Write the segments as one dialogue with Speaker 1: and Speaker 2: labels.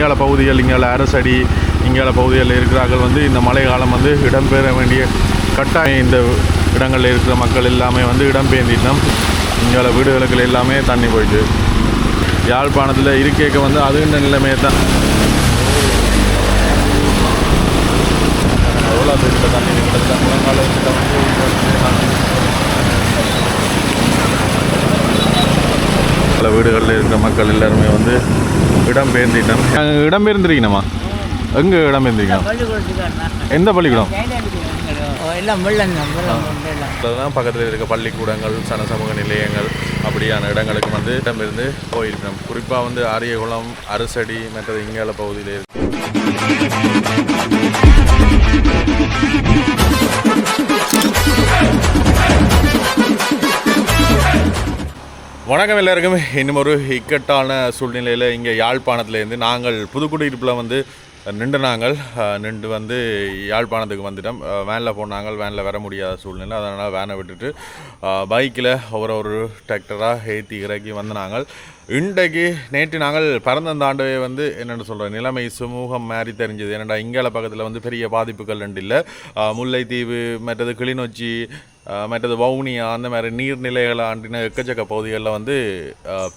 Speaker 1: இங்கால பகுதிகள் இங்கால அரசடி இங்கால பகுதிகளில் இருக்கிறார்கள் வந்து இந்த மழை காலம் வந்து இடம்பெற வேண்டிய கட்டாயம் இந்த இடங்களில் இருக்கிற மக்கள் எல்லாமே வந்து இடம்பெயர்ந்திட்டோம் இங்கால வீடுகளுக்கு எல்லாமே தண்ணி போயிட்டு. யாழ்ப்பாணத்தில் இருக்கேக்க வந்து அது இந்த நிலைமையை தான். எவ்வளோ பேருக்கு தண்ணி நிற்கிறது முழங்கால பல வீடுகளில் இருக்கிற மக்கள் எல்லாருமே வந்து இடம்பெயர்ந்திட்டோம். இடம்பெயர்ந்திருக்கணுமா? எங்கே இடம்பெயர்ந்திருக்கணும்?
Speaker 2: பள்ளிக்கூடத்துக்கு
Speaker 1: எந்த பள்ளிக்கூடம்?
Speaker 2: எல்லாம் வெள்ளம் தான் வெள்ளம் வெள்ளம்
Speaker 1: அதுதான் பக்கத்தில் இருக்க பள்ளிக்கூடங்கள் சனசமூக நிலையங்கள் அப்படியான இடங்களுக்கு வந்து இடமிருந்து போயிருக்கணும் குறிப்பாக வந்து ஆரியகுளம் அரசடி மற்றது இங்கால பகுதியில் இருக்கு. வணக்கம் எல்லாருக்கும். இன்னும் ஒரு இக்கட்டான சூழ்நிலையில் இங்கே யாழ்ப்பாணத்துலேருந்து நாங்கள் புதுக்குடியிருப்பில் வந்து நின்று நாங்கள் நின்று வந்து யாழ்ப்பாணத்துக்கு வந்துட்டோம். வேனில் போனாங்க வேனில் வர முடியாத சூழ்நிலை. அதனால் வேனை விட்டுட்டு பைக்கில் ஒரு ஒரு டிராக்டராக ஏற்றி இறக்கி வந்து நாங்கள். இன்றைக்கு நேற்று நாங்கள் பரந்தந்தாண்டவே வந்து என்னென்னு சொல்கிறோம் நிலைமை சுமூகம் மாறி தெரிஞ்சது. என்னடா இங்கால பக்கத்தில் வந்து பெரிய பாதிப்புகள் ரெண்டு இல்லை. முல்லைத்தீவு மற்றது கிளிநொச்சி மற்றது வவுனியா அந்த மாதிரி நீர்நிலைகளை ஆண்டின எக்கச்சக்க பகுதிகளில் வந்து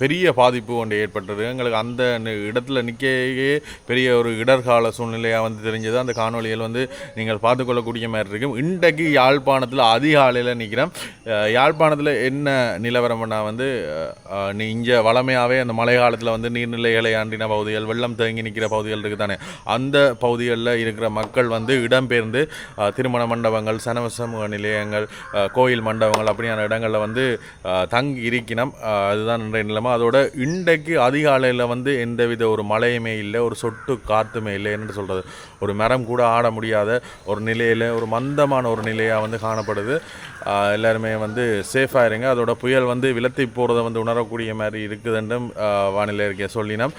Speaker 1: பெரிய பாதிப்பு ஒன்று ஏற்பட்டது. எங்களுக்கு அந்த இடத்துல நிற்கையே பெரிய ஒரு இடர்கால சூழ்நிலையாக வந்து தெரிஞ்சது. அந்த காணொளிகள் வந்து நீங்கள் பார்த்துக்கொள்ளக்கூடிய மாதிரி இருக்கும் இன்றைக்கு யாழ்ப்பாணத்தில் அதிகாலையில் நிற்கிறேன் யாழ்ப்பாணத்தில் என்ன நிலவரம்னா வந்து நீ இங்கே வளமையாகவே அந்த மழை காலத்தில் வந்து நீர்நிலைகளை ஆண்டின பகுதிகள் வெள்ளம் தேங்கி நிற்கிற பகுதிகள் இருக்குது தானே அந்த பகுதிகளில் இருக்கிற மக்கள் வந்து இடம்பெயர்ந்து திருமண மண்டபங்கள் சனவ சமூக நிலையங்கள் கோயில் மண்டபங்கள் அப்படியான இடங்களில் வந்து தங்கி இருக்கணும் அதுதான் இன்றைய நிலைமை. அதோட இன்றைக்கு அதிகாலையில் வந்து எந்தவித ஒரு மழையுமே இல்லை ஒரு சொட்டு காற்றுமே இல்லை என்று சொல்கிறது ஒரு மரம் கூட ஆட முடியாத ஒரு நிலையில் ஒரு மந்தமான ஒரு நிலையாக வந்து காணப்படுது. எல்லாருமே வந்து சேஃபாக இருங்க. அதோட புயல் வந்து விலத்தி போகிறத வந்து உணரக்கூடிய மாதிரி இருக்குதுன்றும் வானிலை இருக்க சொல்லினோம்.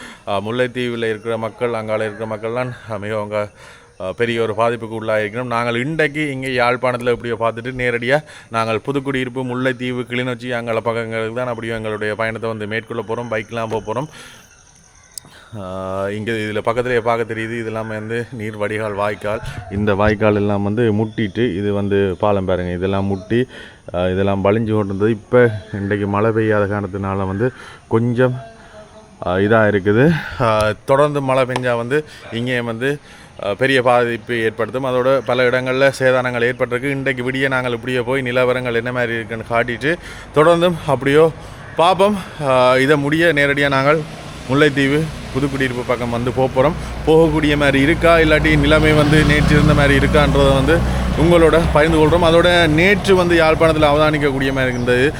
Speaker 1: முல்லைத்தீவில் இருக்கிற மக்கள் அங்கால இருக்கிற மக்கள்லாம் மிகவும் பெரிய ஒரு பாதிப்புக்கு உள்ளாயிருக்கணும் நாங்கள் இன்றைக்கு இங்கே யாழ்ப்பாணத்தில் எப்படியோ பார்த்துட்டு நேரடியாக நாங்கள் புதுக்குடியிருப்பு முல்லைத்தீவு கிளிநொச்சி அங்கே பக்கங்களுக்கு தான் அப்படியே எங்களுடைய பயணத்தை வந்து மேற்கொள்ள போகிறோம் பைக்கெலாம் போக போகிறோம் இங்கே இதில் பக்கத்துலேயே பார்க்க தெரியுது. இது வந்து நீர் வடிகால் வாய்க்கால். இந்த வாய்க்கால் எல்லாம் வந்து முட்டிட்டு இது வந்து பாலம் பாருங்கள் இதெல்லாம் முட்டி இதெல்லாம் வலிஞ்சு கொண்டிருந்தது. இப்போ இன்றைக்கு மழை பெய்யாத காரணத்தினால வந்து கொஞ்சம் இதாக இருக்குது. தொடர்ந்து மழை பெஞ்சால் வந்து இங்கே வந்து பெரிய பாதிப்பு ஏற்படுத்தும். அதோட பல இடங்களில் சேதாரங்கள் ஏற்பட்டிருக்கு. இன்றைக்கு விடிய நாங்கள் இப்படியே போய் நிலவரங்கள் என்ன மாதிரி இருக்குன்னு காட்டிட்டு தொடர்ந்தும் அப்படியோ பார்ப்போம் இதை முடிய நேரடியாக நாங்கள் முல்லைத்தீவு புதுக்குடியிருப்பு பக்கம் வந்து போக போகிறோம் போகக்கூடிய மாதிரி இருக்கா? இல்லாட்டி நிலைமை வந்து நேற்று இருந்த மாதிரி இருக்கான்றதை வந்து உங்களோட பகிர்ந்து கொள்கிறோம் அதோட நேற்று வந்து யாழ்ப்பாணத்தில் அவதானிக்கக்கூடிய மாதிரி இருந்தது.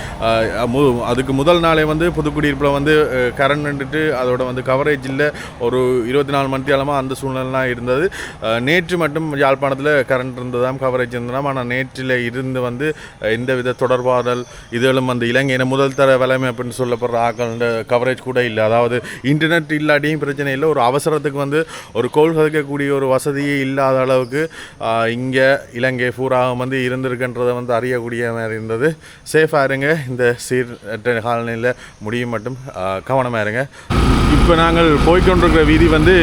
Speaker 1: மு- அதுக்கு முதல் நாளே வந்து புதுக்குடியிருப்பில் வந்து கரண்ட் நின்றுட்டு அதோட வந்து கவரேஜ் இல்லை. ஒரு இருபத்தி நாலு மணி அந்த சூழ்நிலைலாம் இருந்தது. நேற்று மட்டும் யாழ்ப்பாணத்தில் கரண்ட் இருந்ததாம் கவரேஜ் இருந்ததாம். ஆனால் நேற்றில் இருந்து வந்து எந்த வித தொடர்பாடல் இதெல்லாம் அந்த இலங்கையின முதல் தர வலைமை அப்படின்னு சொல்லப்படுற ஆக்கள் கவரேஜ் கூட இல்லை. அதாவது இன்டர்நெட் இல்லாட்டியும் பிரச்சனை இல்லை. ஒரு அவசரத்துக்கு வந்து ஒரு கோல் கதைக்கக்கூடிய ஒரு வசதியே இல்லாத அளவுக்கு இங்கே இலங்கை பூராவும் வந்து இருந்திருக்குன்றதை வந்து அறியக்கூடிய மாதிரி இருந்தது. சேஃபாக இருங்க. இந்த சீர் காலநிலையில் முடியும் மட்டும் கவனமாக இருங்க. இப்போ நாங்கள் போய்க்கொண்டிருக்கிற வீதி வந்து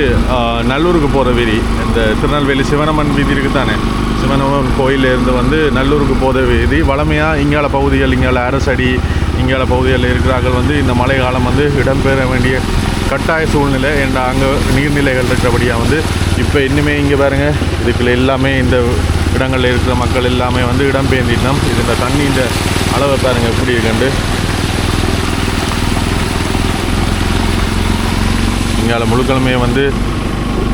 Speaker 1: நல்லூருக்கு போகிற வீதி. இந்த திருநெல்வேலி சிவனம்மன் வீதி இருக்குது தானே சிவனம்மன் கோயிலேருந்து வந்து நல்லூருக்கு போகிற வீதி. வளமையாக இங்கால பகுதிகள் இங்கால அரசடி இங்கால பகுதிகளில் இருக்கிறார்கள் வந்து இந்த மழை காலம் வந்து இடம்பெற வேண்டிய கட்டாய சூழ்நிலை. என்ற அங்கே நீர்நிலைகள் இருக்கிறபடியாக வந்து இப்போ இன்னுமே இங்கே பாருங்க. இதுக்குள்ள எல்லாமே இந்த இடங்களில் இருக்கிற மக்கள் எல்லாமே வந்து இடம்பெயர்ந்திட்டோம் இது இந்த தண்ணி இந்த அளவை பாருங்க எப்படி இருக்குண்டு இங்கால முழுக்கிழமையே வந்து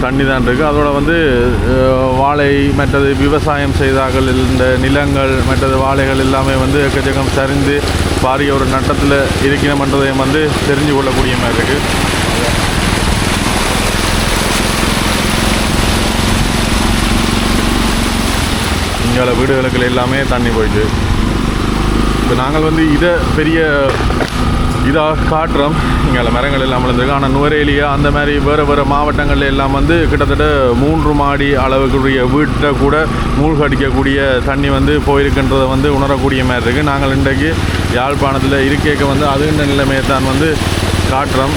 Speaker 1: தண்ணி தான் இருக்குது அதோட வந்து வாழை மற்றது விவசாயம் செய்தார்கள். இந்த நிலங்கள் மற்றது வாழைகள் எல்லாமே வந்து எக்கச்சக்கம் சரிந்து பாரிய ஒரு நட்டத்தில் இருக்கணுமன்றதையும் வந்து தெரிஞ்சு கொள்ளக்கூடிய மாதிரி இருக்குது இங்கே வீடுகளுக்கு எல்லாமே தண்ணி போயிட்டு. இப்போ நாங்கள் வந்து இதை பெரிய இதாக காட்டுறோம். இங்கே மரங்கள் எல்லாம் விழுந்திருக்கு ஆனால் நுவரேலியா அந்த மாதிரி வேறு வேறு மாவட்டங்கள் எல்லாம் வந்து கிட்டத்தட்ட மூன்று மாடி அளவுக்குரிய வீட்டை கூட மூழ்கடிக்கக்கூடிய தண்ணி வந்து போயிருக்குன்றதை வந்து உணரக்கூடிய மாதிரி இருக்குது நாங்கள் இன்றைக்கு யாழ்ப்பாணத்தில் இருக்கேக்க வந்து அதுன்ற நிலைமையை தான் வந்து காட்டுறோம்.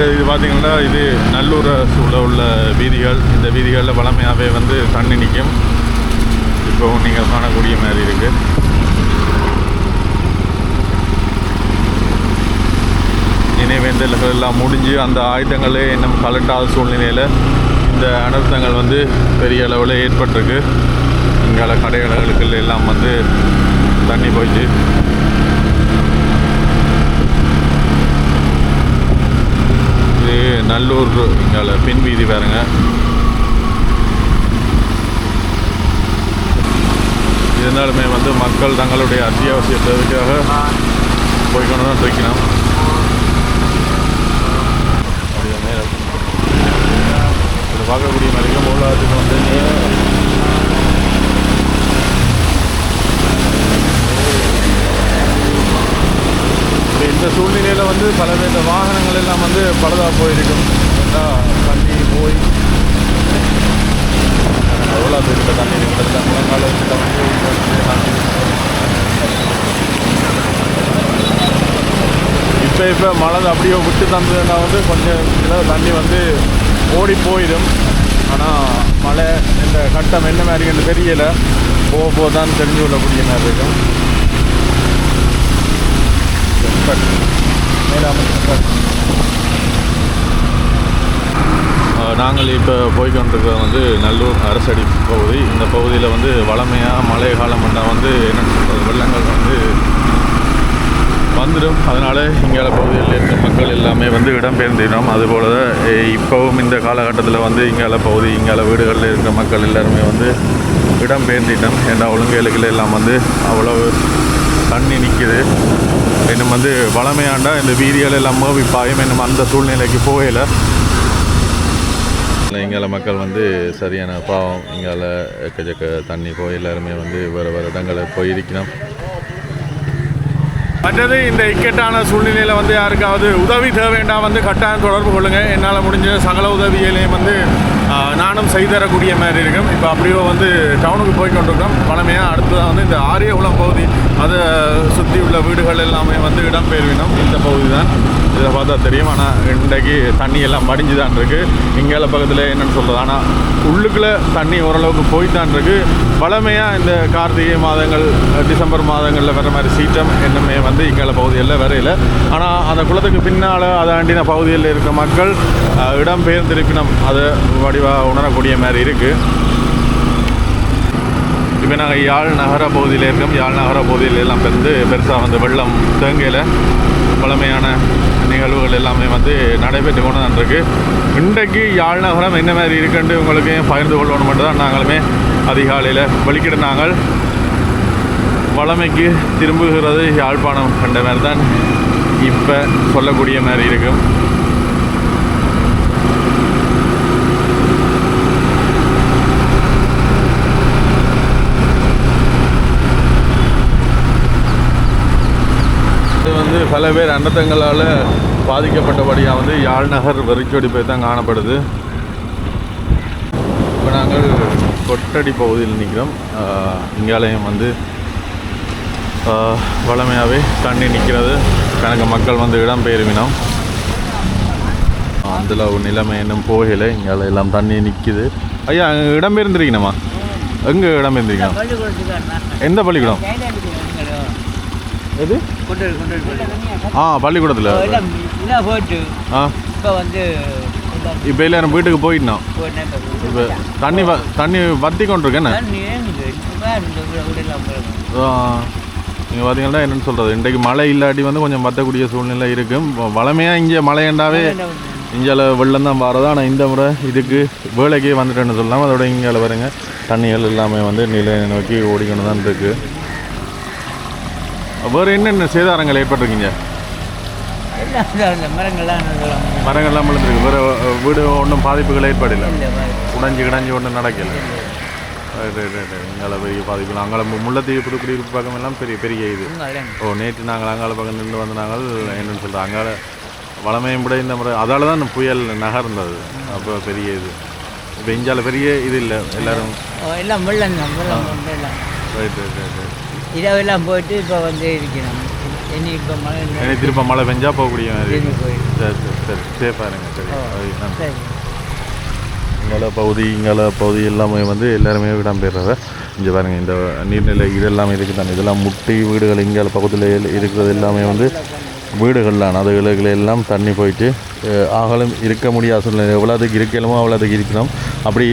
Speaker 1: இந்த இது பார்த்திங்கன்னா இது நல்லூர் சூழ உள்ள வீதிகள். இந்த வீதிகளில் வளமையாகவே வந்து தண்ணி நிற்கும் இப்போ நீங்கள் காணக்கூடிய மாதிரி இருக்குது நினைவேந்தல்கள் எல்லாம் முடிஞ்சு அந்த ஆயுதங்களே இன்னும் கலட்டாத சூழ்நிலையில் இந்த அனர்த்தங்கள் வந்து பெரிய அளவில் ஏற்பட்டிருக்கு. இங்கே கடைகளுக்கு எல்லாம் வந்து தண்ணி போயிடுச்சு இது நல்லூர் இங்கால பின் வீதி வேறுங்க இருந்தாலுமே வந்து மக்கள் தங்களுடைய அத்தியாவசிய தேவைக்காக போய்க்கொண்டு தான் தூக்கினோம் அப்படியே பார்க்கக்கூடிய மாதிரிக்கும் மூலாவதுக்கு வந்து இப்ப இந்த பலவித வாகனங்கள் எல்லாம் வந்து பழுதாக போயிருக்கும். தண்ணி போய். எவ்வளோ பேருக்கு தண்ணி இருக்கிறது முழங்கால வச்சு தண்ணி இப்போ இப்போ மழை அப்படியே விட்டு தந்ததுன்னா வந்து கொஞ்சம் இதில் தண்ணி வந்து ஓடி போயிடும். ஆனால் மழை இந்த கட்டம் என்ன மாதிரி தெரியலை. போக போக தான் தெரிஞ்சு கொள்ளக்கூடிய மாதிரி இருக்கும். நாங்கள் இப்போ போய்கொண்டிருக்கிறது வந்து நல்லூர் அரசடி பகுதி. இந்த பகுதியில் வந்து வளமையாக மழை காலம் வந்தால் வந்து என்ன சொல்கிறது வெள்ளங்கள் வந்து வந்துடும். அதனால் இங்கால பகுதியில் இருக்க மக்கள் எல்லாமே வந்து இடம்பெயர்ந்திடும் அதுபோல தான் இப்போவும் இந்த காலகட்டத்தில் வந்து இங்கால பகுதி இங்கால வீடுகளில் இருக்க மக்கள் எல்லாருமே வந்து இடம்பெயர்ந்திட்டோம் ஏன்னா ஒழுங்குகளுக்கு எல்லாம் வந்து அவ்வளவு தண்ணி நிற்கிது இன்னும் வந்து வளமையாண்டா இந்த வீதிகள் எல்லாம் மூவி பாயும் இன்னும் அந்த சூழ்நிலைக்கு போகலை. இங்கால மக்கள் வந்து சரியான பாவம். இங்கால எக்கச்சக்க தண்ணி போய் எல்லாருமே வந்து வேறு வேறு இடங்களை போய் இருக்கணும் மற்றது இந்த இக்கட்டான சூழ்நிலையில் வந்து யாருக்காவது உதவி தேவைண்டா வந்து கட்டாயம் தொடர்பு கொள்ளுங்கள் என்னால் முடிஞ்ச சகல உதவிகளையும் வந்து நானும் செய்து தரக்கூடிய மாதிரி இருக்கும். இப்போ அப்படியோ வந்து டவுனுக்கு போய் கொண்டிருக்கோம் பழமையாக அடுத்ததாக வந்து இந்த ஆரியகுளம் பகுதி அதை சுற்றி உள்ள வீடுகள் எல்லாமே வந்து இடம்பெயர்வினோம். இந்த பகுதி தான் இதை பார்த்தா தெரியும். ஆனால் இன்றைக்கு தண்ணி எல்லாம் மடிஞ்சு தான் இருக்குது இங்கால பக்கத்தில் என்னென்னு சொல்கிறது ஆனால் உள்ளுக்குள்ளே தண்ணி ஓரளவுக்கு போய்தான் இருக்குது பழமையாக இந்த கார்த்திகை மாதங்கள் டிசம்பர் மாதங்களில் வர மாதிரி சீற்றம் என்னமே வந்து இங்கால பகுதியில் வரையில். ஆனால் அந்த குளத்துக்கு பின்னால் அதை அண்டின இருக்க மக்கள் அஹ், இடம்பெயர்ந்திருப்பினம் அதை தெளிவாக உணரக்கூடிய மாதிரி இருக்குது இப்போ நாங்கள் யாழ் நகர பகுதியில் இருக்கோம் யாழ் நகர பகுதியில் எல்லாம் வந்து பெருசாக வந்து வெள்ளம் தேங்கையில் பழமையான நிகழ்வுகள் எல்லாமே வந்து நடைபெற்று கொண்டு தான் இன்றைக்கு யாழ் நகரம் என்ன மாதிரி இருக்குன்னு உங்களுக்கு பகிர்ந்து கொள்ளணும் மட்டும் தான் நாங்களுமே அதிகாலையில் வெளிக்கிட நாங்கள் வளமைக்கு திரும்புகிறது யாழ்ப்பாணம் கண்ட மாதிரி தான் இப்போ சொல்லக்கூடிய மாதிரி இருக்கும். பல பேர் அண்டத்தங்களால் பாதிக்கப்பட்டபடியாக வந்து யாழ்நகர் வெறிச்சோடி போய் தான் காணப்படுது. இப்போ நாங்கள் கொட்டடி பகுதியில் நிற்கிறோம். இங்காலயம் வந்து வளமையாகவே தண்ணி நிற்கிறது. கணக்கு மக்கள் வந்து இடம்பெயர்வினோம். அதில் ஒரு நிலைமை இன்னும் போகலை. இங்கால எல்லாம் தண்ணி நிற்கிது. ஐயா அங்கே இடம்பெயர்ந்திருக்கணுமா? எங்கே இடம்பெயர்ந்திருக்கணும்?
Speaker 2: பள்ளிக்கூடத்துக்கு
Speaker 1: எந்த பள்ளிக்கூடம்? எது. ஆ பள்ளிக்கூடத்தில். ஆ
Speaker 2: இப்போ வந்து
Speaker 1: இப்போ எல்லாரும் வீட்டுக்கு
Speaker 2: போயிட்டேன்? இப்போ
Speaker 1: தண்ணி வ தண்ணி வத்தி
Speaker 2: போயிடும்.
Speaker 1: நீங்கள் பார்த்தீங்கன்னா என்னென்னு சொல்கிறது இன்றைக்கு மழை இல்லாட்டி வந்து கொஞ்சம் வத்தக்கூடிய சூழ்நிலை இருக்கும் வளமையாக இங்கே மழையண்டாவே இங்கால வெள்ளம் தான் வரது. ஆனால் இந்த முறை இதுக்கு வேலைக்கே வந்துட்டேன்னு சொல்லலாம். அதோட இங்கால பாருங்க. தண்ணிகள் எல்லாமே வந்து நிலை நோக்கி ஓடிக்கொண்டு தான் இருக்கு. வேறு என்னென்ன சேதாரங்கள் ஏற்பட்டிருக்கீங்க?
Speaker 2: மரங்கள்லாம்
Speaker 1: மரங்கள்லாம் விழுந்துருக்கு வேறு வீடு ஒன்றும் பாதிப்புகள் ஏற்படல. உடைஞ்சு கிடஞ்சி ஒன்றும் நடக்கல? இங்கால பெரிய பாதிப்புகள். அங்கால மு- முல்லைத்தீவு புதுக்குடியிருப்பு பக்கம் எல்லாம் பெரிய பெரிய இது. ஓ நேற்று நாங்கள் அங்கால பக்கம் நின்று வந்த நாங்கள் என்னன்னு சொல்கிறோம் அங்கால வளமையும் விட இந்த முறை அதால தான் புயல் நகர்ந்தது. அப்போ பெரிய இது. இப்போ இந்தியாவில் பெரிய இது இல்லை. எல்லாரும்
Speaker 2: எல்லாம் வெள்ளம்
Speaker 1: ரைட் ரைட் ரைட் ரைட்
Speaker 2: இரவெல்லாம் போயிட்டு இப்போ வந்து இருக்கிறோம். இனி இப்போ மழை
Speaker 1: திரும்ப மழை பெஞ்சா போகக்கூடிய மாதிரி சரி சரி சரி. சேஃபாக இருங்க சரி.
Speaker 2: சரி.
Speaker 1: இங்கால பகுதி இங்கால பகுதி எல்லாமே வந்து எல்லாருமே இடம்பெறத இங்கே பாருங்க. இந்த நீர்நிலை இதெல்லாம் இருக்குது தானே. இதெல்லாம் முட்டி வீடுகள் இங்கால பக்கத்தில் இருக்கிறது எல்லாமே வந்து வீடுகள்லாம் அதுகளுக்கு எல்லாம் தண்ணி போயிட்டு ஆகலும் இருக்க முடியாத சூழ்நிலை. எவ்வளோதுக்கு இருக்கலுமோ அவ்வளோதுக்கு இருக்கணும் அப்படி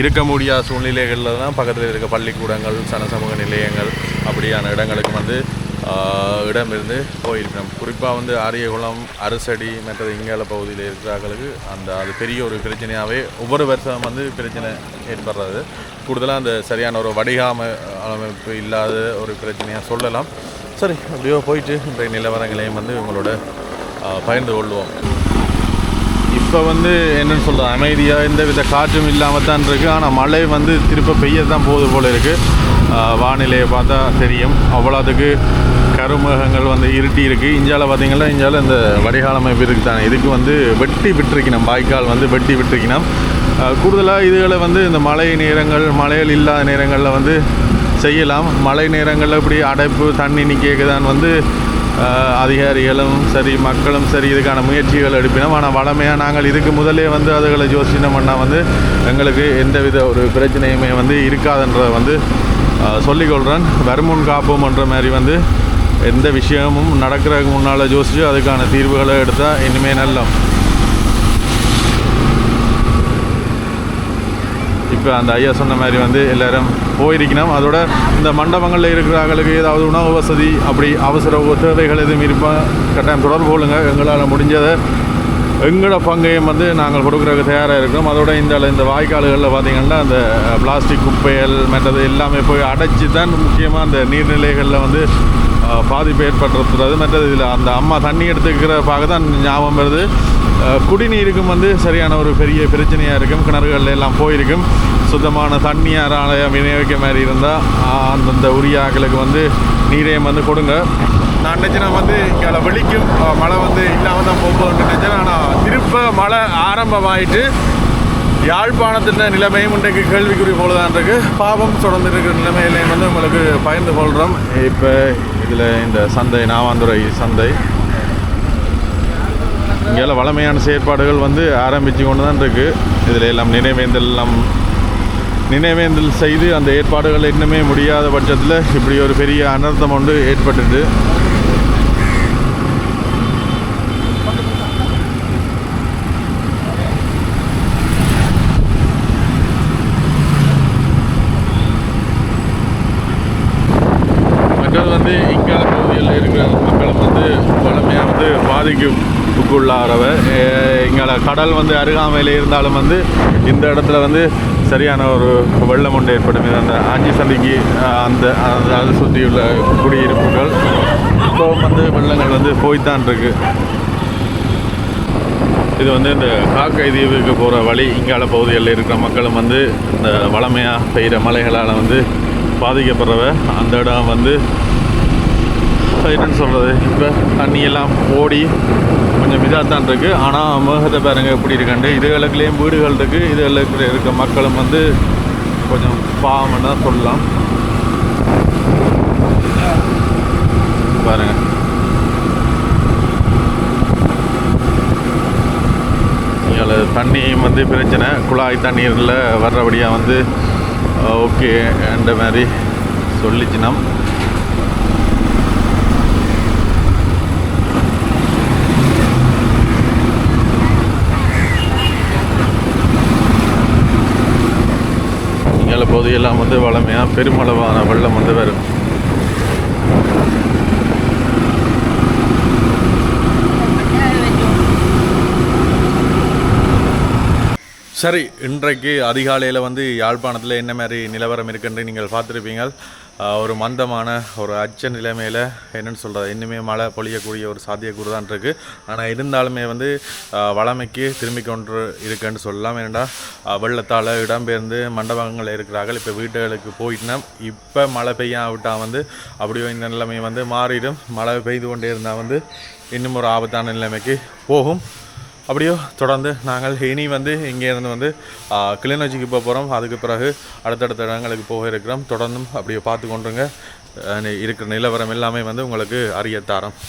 Speaker 1: இருக்க முடியாத சூழ்நிலைகளில் தான் பக்கத்தில் இருக்க பள்ளிக்கூடங்கள் சனசமூக நிலையங்கள் அப்படியான இடங்களுக்கு வந்து இடம் இருந்து போயிருக்கணும் குறிப்பாக வந்து ஆரியகுளம் அரசடி மற்றது இங்கால பகுதியில் இருக்கிறார்களுக்கு அந்த அது பெரிய ஒரு பிரச்சனையாகவே ஒவ்வொரு வருஷம் வந்து பிரச்சனை ஏற்படுறது. கூடுதலாக அந்த சரியான ஒரு வடிகாம அமைப்பு இல்லாத ஒரு பிரச்சனையாக சொல்லலாம். சரி அப்படியோ போயிட்டு இன்றைய நிலவரங்களையும் வந்து உங்களோட ஆஹ் பகிர்ந்து கொள்வோம். இப்போ வந்து என்னென்னு சொல்கிறது அமைதியாக எந்த வித காற்றும் இல்லாமல் தான் இருக்குது ஆனால் மழை வந்து திரும்ப பெய்ய தான் போகுது போல் இருக்குது வானிலையை பார்த்தா தெரியும். அவ்வளோத்துக்கு கருமேகங்கள் வந்து இருட்டி இருக்குது இந்தியாவில் பார்த்திங்கன்னா இஞ்சால இந்த வடிகால அமைப்பு இருக்குது தானே. இதுக்கு வந்து வெட்டி விட்டுருக்கணும். வாய்க்கால் வந்து வெட்டி விட்டுருக்கணும். கூடுதலாக இதுகளை வந்து இந்த மழை நேரங்கள் மழையில் இல்லாத நேரங்களில் வந்து செய்யலாம். மழை நேரங்களில் இப்படி அடைப்பு தண்ணி நிற்க தான் வந்து அதிகாரிகளும் சரி மக்களும் சரி இதுக்கான முயற்சிகள் எடுப்பினோம். ஆனால் வளமையாக நாங்கள் இதுக்கு முதலே வந்து அதுகளை யோசனை பண்ணால் வந்து எங்களுக்கு எந்தவித ஒரு பிரச்சனையுமே வந்து இருக்காதுன்றதை வந்து சொல்லிக்கொள்கிறேன் வருமுன் காப்போம்ன்ற மாதிரி வந்து எந்த விஷயமும் நடக்கிறதுக்கு முன்னால் யோசித்து அதுக்கான தீர்வுகளை எடுத்தால் இனிமேல் நல்லம். இப்போ அந்த ஐயா சொன்ன மாதிரி வந்து எல்லாரும் போயிருக்கணும். அதோட இந்த மண்டபங்களில் இருக்கிறவங்களுக்கு ஏதாவது உணவு வசதி அப்படி அவசர தேவைகள் எதுவும் இருப்பா கட்டாயம் தொடர்பு கொள்ளுங்கள் எங்களால் முடிஞ்சதை எங்களோட பங்கையும் வந்து நாங்கள் கொடுக்குறதுக்கு தயாராக இருக்கோம் அதோட இந்த இந்த வாய்க்கால்களில் பார்த்தீங்கன்னா அந்த பிளாஸ்டிக் குப்பைகள் மற்றது எல்லாமே போய் அடைச்சி தான் முக்கியமாக அந்த நீர்நிலைகளில் வந்து பாதிப்பு ஏற்படுத்துறது. மற்றது இதில் அந்த அம்மா தண்ணி எடுத்துக்கிற பார்க்க தான் ஞாபகம் வருது. குடிநீருக்கும் வந்து சரியான ஒரு பெரிய பிரச்சனையாக இருக்கும். கிணறுகள் எல்லாம் போயிருக்கும். சுத்தமான தண்ணியார் ஆலயம் விநியோகிக்க மாதிரி இருந்தால் அந்தந்த உரியாக்களுக்கு வந்து நீரையும் வந்து கொடுங்க. நான் நினச்சேன் வந்து இங்கே வெளிக்கும் மழை வந்து இல்லாமல் தான் போகுதுன்னு நினச்சேன். ஆனால் திருப்ப மழை ஆரம்பமாயிட்டு யாழ்ப்பாணத்தின் நிலைமையும் இன்றைக்கு கேள்விக்குறி போல தான் இருக்கு. பாவம் தொடர்ந்து இருக்கிற நிலைமையிலையும் வந்து உங்களுக்கு பகிர்ந்து கொள்கிறோம் இப்போ இதில் இந்த சந்தை நாவாந்துறை சந்தை. இங்கே வளமையான செயற்பாடுகள் வந்து ஆரம்பித்து கொண்டு தான் இருக்குது இதில் எல்லாம் நினைவேந்தெல்லாம் நினைவேந்தல் செய்து அந்த ஏற்பாடுகள் இன்னுமே முடியாத பட்சத்தில் இப்படி ஒரு பெரிய அனர்த்தம் ஒன்று ஏற்பட்டுட்டு மற்றது வந்து இங்கால பகுதியில் இருக்கிற மக்களும் வந்து வளமையாக வந்து பாதிப்புக்குள்ளாகிறவ இங்கால கடல் வந்து அருகாமையில் இருந்தாலும் வந்து இந்த இடத்துல வந்து சரியான ஒரு வெள்ளம் ஒன்று ஏற்படும். இது அந்த ஆஞ்சி சந்திக்கு அந்த அந்த அதை சுற்றியுள்ள குடியிருப்புகள். இப்போ வந்து வெள்ளங்கள் வந்து போய்த்தான் இருக்கு. இது வந்து இந்த காக்கை தீவுக்கு போகிற வழி. இங்கால பகுதிகளில் இருக்கிற மக்களும் வந்து இந்த வளமையாக பெய்கிற மலைகளால் வந்து பாதிக்கப்படுறவ அந்த இடம் வந்து என்னன்னு சொல்கிறது இப்போ தண்ணியெல்லாம் ஓடி கொஞ்சம் இதாக தான் இருக்குது ஆனால் மேகத்தை பாருங்க எப்படி இருக்காண்டு இதுகளுக்குலேயும் வீடுகள் இருக்குது இதுகளுக்கு இருக்க மக்களும் வந்து கொஞ்சம் பாவம்னு தான் சொல்லலாம். பாருங்கள் இதில் தண்ணியும் வந்து பிரச்சனை. குழாய் தண்ணீரில் வர்றபடியாக வந்து ஓகே என்ற மாதிரி சொல்லிச்சுனா பகுதியெல்லாம் வந்து வளமையாக பெருமளவான வெள்ளம் வந்து வரும். சரி இன்றைக்கு அதிகாலையில் வந்து யாழ்ப்பாணத்தில் என்ன மாதிரி நிலவரம் இருக்குன்னு நீங்கள் பார்த்துருப்பீங்க ஒரு மந்தமான ஒரு அச்ச நிலைமையில் என்னென்னு சொல்கிறது இன்னுமே மழை பொழியக்கூடிய ஒரு சாத்தியக்கூறு தான் இருக்குது ஆனால் இருந்தாலுமே வந்து வளமைக்கு திரும்பி கொண்டு இருக்குன்னு சொல்லலாம். ஏன்னா வெள்ளத்தால் இடம்பெயர்ந்து மண்டபங்கள் இருக்கிறார்கள். இப்போ வீடுகளுக்கு போயிட்டுனா இப்போ மழை பெய்யா விட்டால் வந்து அப்படியே இந்த நிலைமை வந்து மாறிடும். மழை பெய்து கொண்டே இருந்தால் வந்து இன்னும் ஒரு ஆபத்தான நிலைமைக்கு போகும். அப்படியோ தொடர்ந்து நாங்கள் இனி வந்து இங்கேருந்து வந்து கிளிநொச்சிக்கு போக போகிறோம் அதுக்கு பிறகு அடுத்தடுத்த இடங்களுக்கு போக இருக்கிறோம். தொடர்ந்தும் அப்படியே பார்த்து கொண்டுருங்க. இருக்கிற நிலவரம் எல்லாமே வந்து உங்களுக்கு அறியத்தாரம்